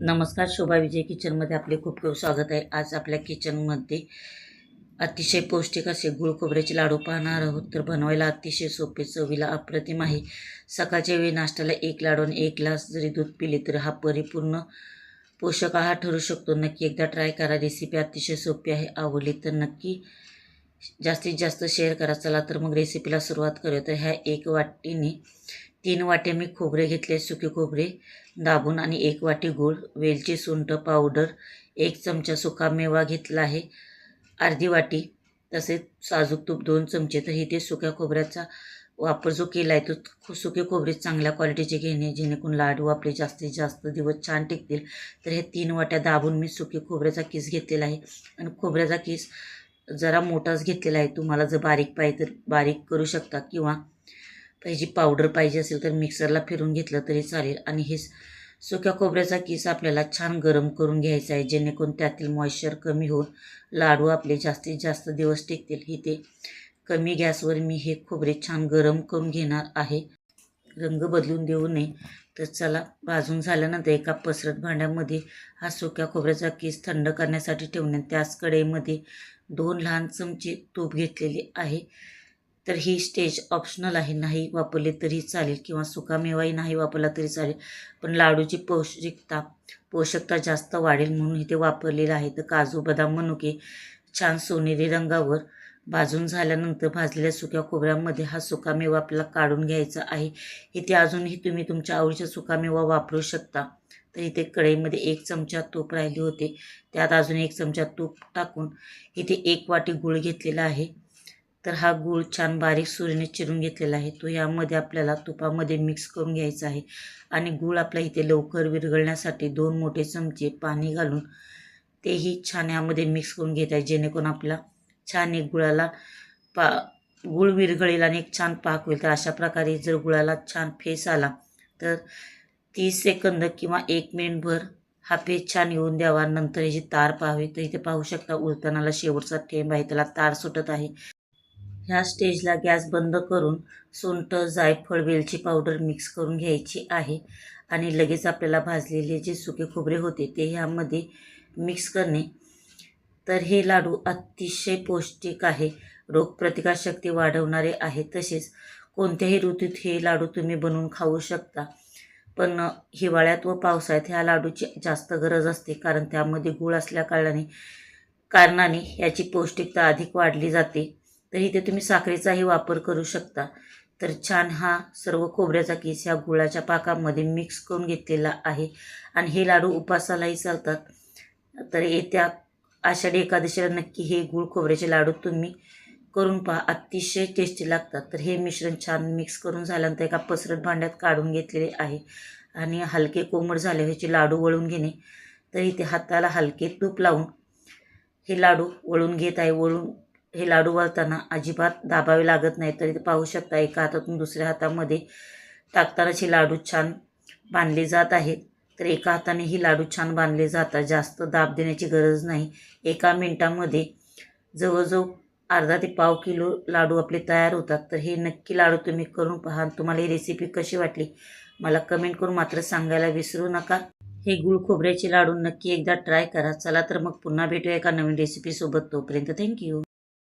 नमस्कार शोभा विजय किचनमध्ये आपले खूप खूप स्वागत आहे. आज आपल्या किचनमध्ये अतिशय पौष्टिक असे गुळ खोबऱ्याचे लाडू पाहणार आहोत. तर बनवायला अतिशय सोपे चवीला अप्रतिम आहे. सकाळच्या वेळी नाश्त्याला एक लाडू आणि एक ग्लास जरी दूध पिले तर हा परिपूर्ण पोषक आहार ठरू शकतो. नक्की एकदा ट्राय करा. रेसिपी अतिशय सोपी आहे. आवडली तर नक्की जास्तीत जास्त शेअर करा. चला तर मग रेसिपीला सुरुवात करूया. तर ह्या एक वाटीने तीन वाटे मी खोबरे घेतले सुके खोबरे दाबून आणि एक वाटी गूळ वेलची सुंठ पावडर एक चमचा सुका मेवा घेतला आहे अर्धी वाटी तसेच साजूक तूप दोन चमचे तर इथे सुक्या खोबऱ्याचा वापर जो केला आहे तो सुके खोबरे चांगल्या क्वालिटीचे घेणे जेणेकरून लाडू आपले जास्तीत जास्त दिवस छान टिकतील. तर हे तीन वाट्या दाबून मी सुके खोबऱ्याचा किस घेतलेला आहे. आणि खोबऱ्याचा किस जरा मोठाच घेतलेला आहे. तुम्हाला जर बारीक पाहिजे तर बारीक करू शकता किंवा पाहिजे पावडर पाहिजे असेल तर मिक्सरला फिरून घेतलं तरी चालेल. आणि हे सुक्या खोबऱ्याचा किस आपल्याला छान गरम करून घ्यायचा आहे जेणेकरून त्यातील मॉइश्चर कमी होऊन लाडू आपले जास्तीत जास्त दिवस टिकतील. इथे कमी गॅसवर मी हे खोबरे छान गरम करून घेणार आहे. रंग बदलून देऊ नये. तर चला भाजून झाल्यानंतर एका पसरत भांड्यामध्ये हा सुक्या खोबऱ्याचा किस थंड करण्यासाठी ठेवणे त्याच कढईमध्ये दोन लहान चमचे तूप घेतलेले आहे. तर ही स्टेज ऑप्शनल आहे. नाही वापरले तरी चालेल किंवा सुकामेवाही नाही वापरला तरी चालेल. पण लाडूची पौष्टिकता पोषकता जास्त वाढेल म्हणून इथे वापरलेलं आहे. तर काजू बदाम मनुके छान सोनेरी रंगावर भाजून झाल्यानंतर भाजलेल्या सुक्या खोबऱ्यामध्ये हा सुकामेवा आपल्याला काढून घ्यायचा आहे. इथे अजूनही तुम्ही तुमच्या आवडीचा सुकामेवा वापरू शकता. तर इथे कढईमध्ये एक चमचा तूप राहिले होते. त्यात अजून एक चमचा तूप टाकून इथे एक वाटी गूळ घेतलेला आहे. तर हा गूळ छान बारीक सुरीने चिरून घेतलेला आहे. तो यामध्ये आपल्याला तुपामध्ये मिक्स करून घ्यायचा आहे. आणि गूळ आपल्या इथे लवकर विरघळण्यासाठी दोन मोठे चमचे पाणी घालून तेही छान यामध्ये मिक्स करून घेत आहे. जेणेकरून आपला छान एक गुळाला पा गूळ विरघळेल आणि एक छान पाक होईल. तर अशा प्रकारे जर गुळाला छान फेस आला तर तीस सेकंद किंवा एक मिनिटभर हा फेस छान येऊन द्यावा. नंतर याची तार पाहावी. तर इथे पाहू शकता उलतानाला शेवटचा थेंब आहे. त्याला तार सुटत आहे. ह्या स्टेजला गॅस बंद करून सुंठ जायफळ वेलची पावडर मिक्स करून घ्यायची आहे. आणि लगेच आपल्याला भाजलेले जे सुके खोबरे होते ते ह्यामध्ये मिक्स करणे. तर हे लाडू अतिशय पौष्टिक आहे. रोगप्रतिकारशक्ती वाढवणारे आहे. तसेच कोणत्याही ऋतूत हे लाडू तुम्ही बनवून खाऊ शकता. पण हिवाळ्यात व पावसाळ्यात ह्या लाडूची जास्त गरज असते कारण त्यामध्ये गूळ असल्या कारणाने कारणाने याची पौष्टिकता अधिक वाढली जाते. तर इथे तुम्ही साखरेचाही वापर करू शकता. तर छान हा सर्व खोबऱ्याचा केस ह्या गुळाच्या पाकामध्ये मिक्स करून घेतलेला आहे. आणि हे लाडू उपासालाही चालतात. तर येत्या आषाढी एकादशीला नक्की हे गुळ खोबऱ्याचे लाडू तुम्ही करून पहा. अतिशय टेस्टी लागतात. तर हे मिश्रण छान मिक्स करून झाल्यानंतर एका पसरत भांड्यात काढून घेतलेले आहे. आणि हलके कोमट झाले ह्याचे लाडू वळून घेणे. तर इथे हाताला हलके तूप लावून हे लाडू वळून घेत आहे. वळून हे लाडू वळताना अजिबात दाबावे लागत नाही तरी पाहू शकता एका हातातून दुसऱ्या हातामध्ये टाकतानाच हे लाडू छान बांधले जात आहेत तर एका हाताने ही लाडू छान बांधले जातात जास्त दाब देण्याची गरज नाही. एका मिनटामध्ये जवळजवळ अर्धा ते पाव किलो लाडू आपले तयार होतात. तर हे नक्की लाडू तुम्ही करून पहा तुम्हाला ही रेसिपी कशी वाटली मला कमेंट करून मात्र सांगायला विसरू नका. हे गुळ खोबऱ्याचे लाडू नक्की एकदा ट्राय करा. चला तर मग पुन्हा भेटूया एका नवीन रेसिपीसोबत तोपर्यंत थँक्यू